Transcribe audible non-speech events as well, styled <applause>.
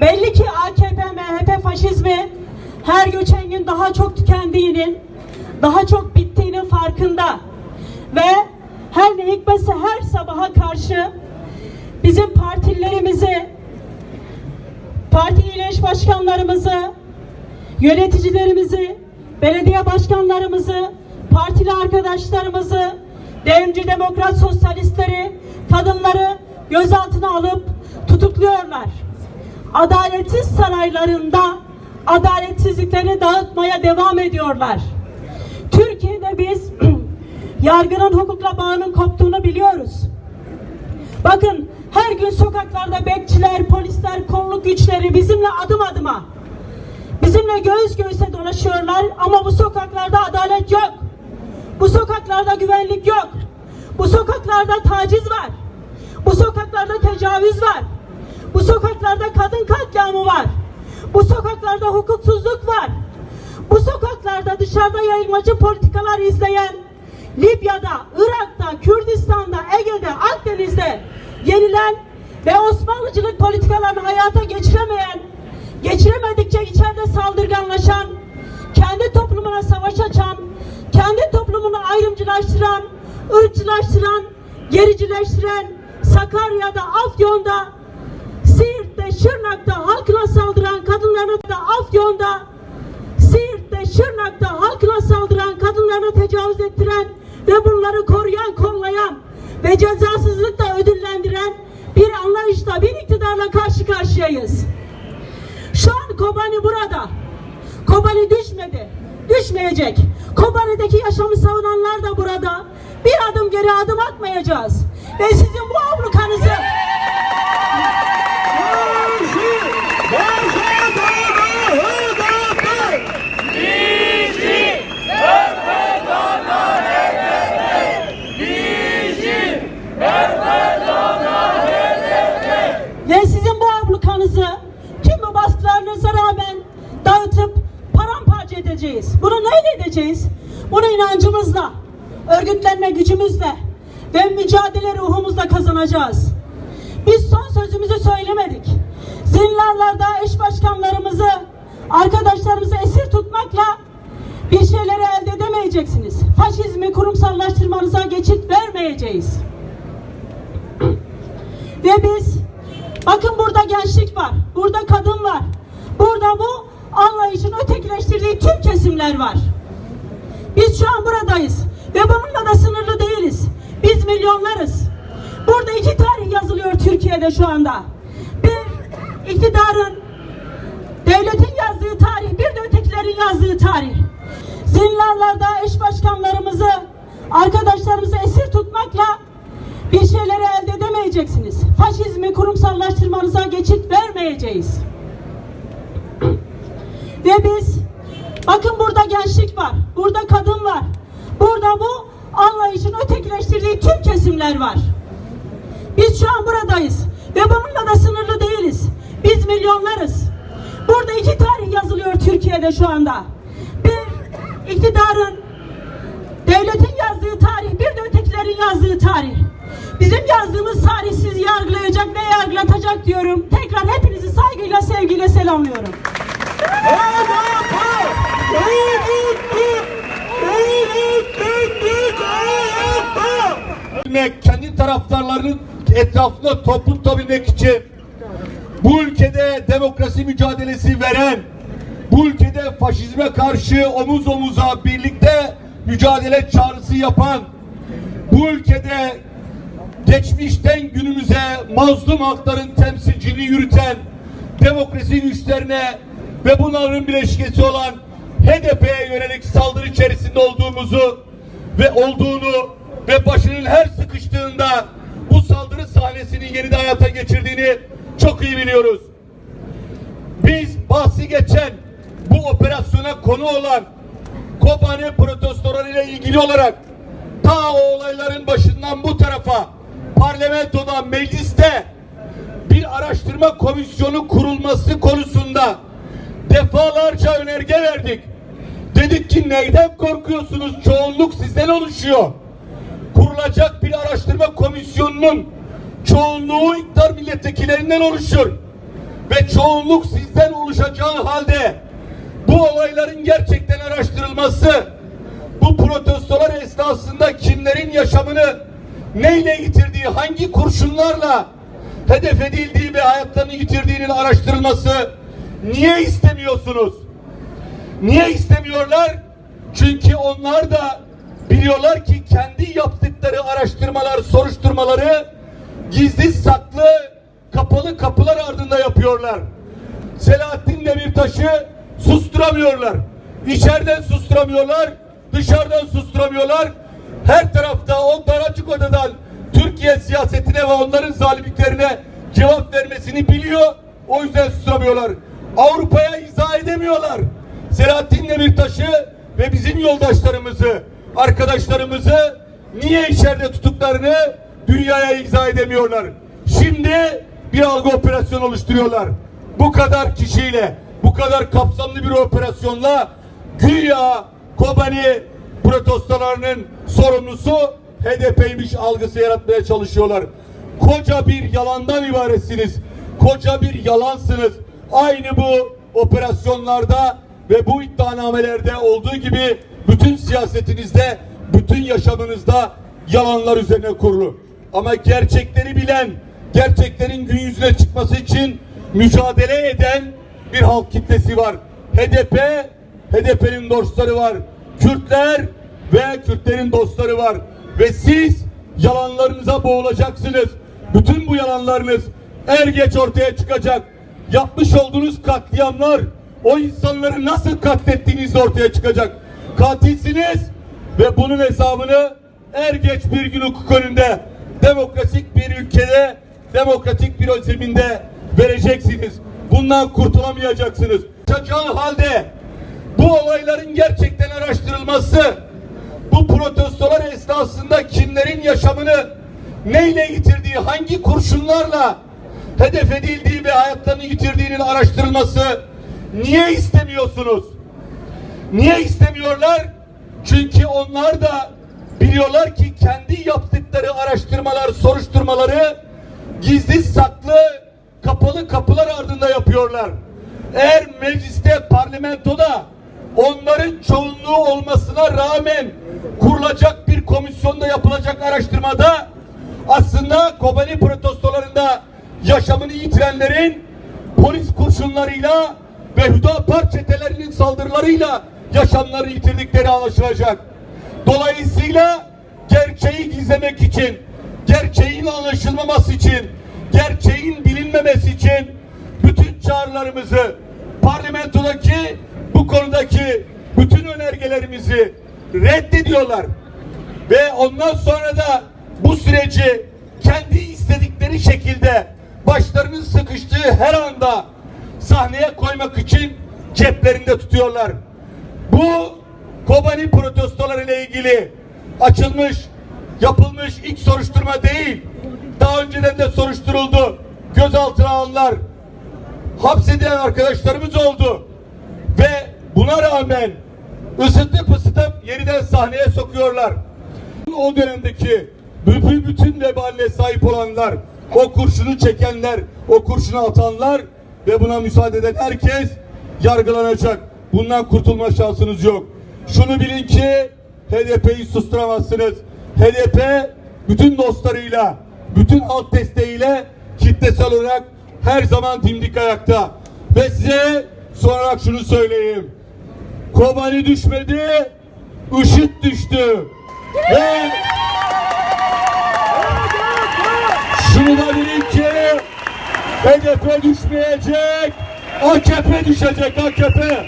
Belli ki AKP, MHP faşizmi her geçen gün daha çok tükendiğinin, daha çok bittiğinin farkında. Ve her ne hikmetse her sabaha karşı bizim partilerimizi, parti il eş başkanlarımızı, yöneticilerimizi, belediye başkanlarımızı, partili arkadaşlarımızı, devrimci demokrat sosyalistleri, kadınları gözaltına alıp tutukluyorlar. Adaletsiz saraylarında adaletsizlikleri dağıtmaya devam ediyorlar. Türkiye'de biz <clears throat> yargının hukukla bağının koptuğunu biliyoruz. Bakın her gün sokaklarda bekçiler, polisler, kolluk güçleri bizimle adım adıma Bizimle göğüs göğüse dolaşıyorlar ama bu sokaklarda adalet yok. Bu sokaklarda güvenlik yok. Bu sokaklarda taciz var. Bu sokaklarda tecavüz var. Bu sokaklarda kadın katliamı var. Bu sokaklarda hukuksuzluk var. Bu sokaklarda dışarıda yayılmacı politikalar izleyen Libya'da, Irak'ta, Kürdistan'da, Ege'de, Akdeniz'de yenilen ve Osmanlıcılık politikalarını hayata geçiremeyen geçiremedikçe içeride saldırganlaşan, kendi toplumuna savaş açan, kendi toplumunu ayrımcılaştıran, ırkçılaştıran, gericileştiren, Sakarya'da, Afyon'da, Şırnak'ta halkına saldıran kadınlarına da Afyon'da, Siirt'te, Şırnak'ta halkına saldıran kadınlarına tecavüz ettiren ve bunları koruyan, kollayan ve cezasızlıkla ödüllendiren bir anlayışla, bir iktidarla karşı karşıyayız. Şu an Kobani burada. Kobani düşmedi. Düşmeyecek. Kobani'deki yaşamı savunanlar da burada. Bir adım geri adım atmayacağız. Ve sizin bu ablukanızı ve sizin bu ablukanızı tüm bu baskılarınıza rağmen dağıtıp paramparça edeceğiz. Bunu neyle edeceğiz? Bunu inancımızla, örgütlenme gücümüzle ve mücadele ruhumuzla kazanacağız. Biz son sözümüzü söylemedik. Zindanlarda eş başkanlarımızı, arkadaşlarımızı esir tutmakla bir şeyleri elde edemeyeceksiniz. Faşizmi kurumsallaştırmanıza geçit vermeyeceğiz. Ve biz bakın burada gençlik var. Burada kadın var. Burada bu anlayışın ötekileştirdiği tüm kesimler var. Biz şu an buradayız. Ve bununla da sınırlı değiliz. Biz milyonlarız. Burada iki tarih yazılıyor Türkiye'de şu anda. Bir iktidarın devletin yazdığı tarih, bir de ötekilerin yazdığı tarih. Zindanlarda eş başkanlarımızı, arkadaşlarımızı esir tutmakla bir şeyleri elde edemeyeceksiniz. Faşizmi kurumsallaştırmanıza geçit vermeyeceğiz. Ve biz bakın burada gençlik var. Burada kadın var. Burada bu anlayışın ötekileştirdiği tüm kesimler var. Biz şu an buradayız. Ve bununla da sınırlı değiliz. Biz milyonlarız. Burada iki tarih yazılıyor Türkiye'de şu anda. Bir iktidarın devletin yazdığı tarih, bir de ötekilerin yazdığı tarih. Bizim yazdığımız tarih sizi yargılayacak ve yargılatacak diyorum. Tekrar hepinizi saygıyla, sevgiyle selamlıyorum. Kendi taraftarlarının etrafında toplum tutabilmek için bu ülkede demokrasi mücadelesi veren, bu ülkede faşizme karşı omuz omuza birlikte mücadele çağrısı yapan, bu ülkede geçmişten günümüze mazlum halkların temsilciliği yürüten demokrasi güçlerine ve bunların bileşkesi olan HDP'ye yönelik saldırı içerisinde olduğumuzu ve olduğunu ve başının her sıkıştığında bu saldırı sahnesini yeniden hayata geçirdiğini çok iyi biliyoruz. Biz bahsi geçen bu operasyona konu olan Kobane protestoları ile ilgili olarak ta o olayların başından bu tarafa parlamentoda, mecliste bir araştırma komisyonu kurulması konusunda defalarca önerge verdik. Dedik ki neyden korkuyorsunuz? Çoğunluk sizden oluşuyor. Kurulacak bir araştırma komisyonunun çoğunluğu iktidar milletvekillerinden oluşur. ve çoğunluk sizden oluşacağı halde bu olayların gerçekten araştırılması, bu protestolar esnasında kimlerin yaşamını neyle yitirdiği, hangi kurşunlarla hedef edildiği ve hayatlarını yitirdiğinin araştırılması niye istemiyorsunuz? Niye istemiyorlar? Çünkü onlar da biliyorlar ki kendi yaptıkları araştırmalar, soruşturmaları gizli saklı, kapalı kapılar ardında yapıyorlar. Selahattin Demirtaş'ı susturamıyorlar. İçeriden susturamıyorlar, dışarıdan susturamıyorlar. Her tarafta o dar açık odadan Türkiye siyasetine ve onların zalimliklerine cevap vermesini biliyor. O yüzden susturamıyorlar. Avrupa'ya izah edemiyorlar. Selahattin Demirtaş'ı ve bizim yoldaşlarımızı, arkadaşlarımızı niye içeride tuttuklarını dünyaya izah edemiyorlar. Şimdi bir algı operasyonu oluşturuyorlar. Bu kadar kişiyle, bu kadar kapsamlı bir operasyonla güya Kobani protestolarının sorumlusu HDP'ymiş algısı yaratmaya çalışıyorlar. Koca bir yalandan ibaretsiniz. Koca bir yalansınız. Aynı bu operasyonlarda ve bu iddianamelerde olduğu gibi bütün siyasetinizde, bütün yaşamınızda yalanlar üzerine kurulu. Ama gerçekleri bilen, gerçeklerin gün yüzüne çıkması için mücadele eden bir halk kitlesi var. HDP, HDP'nin dostları var. Kürtler ve Kürtlerin dostları var. Ve siz yalanlarınıza boğulacaksınız. Bütün bu yalanlarınız er geç ortaya çıkacak. Yapmış olduğunuz katliamlar o insanları nasıl katlettiğiniz ortaya çıkacak. Katilsiniz ve bunun hesabını er geç bir gün hukuk önünde demokratik bir ülkede demokratik bir zeminde vereceksiniz. Bundan kurtulamayacaksınız. Çacağı halde bu olayların gerçekten araştırılması, bu protestolar esnasında kimlerin yaşamını neyle yitirdiği, hangi kurşunlarla hedef edildiği ve hayatlarını yitirdiğinin araştırılması niye istemiyorsunuz? Niye istemiyorlar? Çünkü onlar da biliyorlar ki kendi yaptıkları araştırmalar, soruşturmaları gizli saklı, kapalı kapılar ardında yapıyorlar. Eğer mecliste, parlamentoda onların çoğunluğu olmasına rağmen kurulacak bir komisyonda yapılacak araştırmada aslında Kobani protestolarında yaşamını yitirenlerin polis kurşunlarıyla ve Hüdapar çetelerinin saldırılarıyla yaşamlarını yitirdikleri anlaşılacak. Dolayısıyla gerçeği gizlemek için, gerçeğin anlaşılmaması için, gerçeğin bilinmemesi için bütün çağrılarımızı parlamentodaki bu konudaki bütün önergelerimizi reddediyorlar. Ve ondan sonra da bu süreci kendi istedikleri şekilde başlarının sıkıştığı her anda sahneye koymak için ceplerinde tutuyorlar. Bu Kobani protestoları ile ilgili açılmış, yapılmış ilk soruşturma değil. Daha önceden de soruşturuldu. Gözaltına alınlar, hapsedilen arkadaşlarımız oldu. Ve buna rağmen ısıtıp ısıtıp yeniden sahneye sokuyorlar. O dönemdeki bütün vebaline sahip olanlar, o kurşunu çekenler, o kurşunu atanlar ve buna müsaade eden herkes yargılanacak. Bundan kurtulma şansınız yok. Şunu bilin ki HDP'yi susturamazsınız. HDP bütün dostlarıyla, bütün halk desteğiyle kitlesel olarak her zaman dimdik ayakta. Ve size son olarak şunu söyleyeyim. Kobani düşmedi, IŞİD düştü. Ve şunu da bilin ki HDP düşmeyecek, AKP düşecek AKP.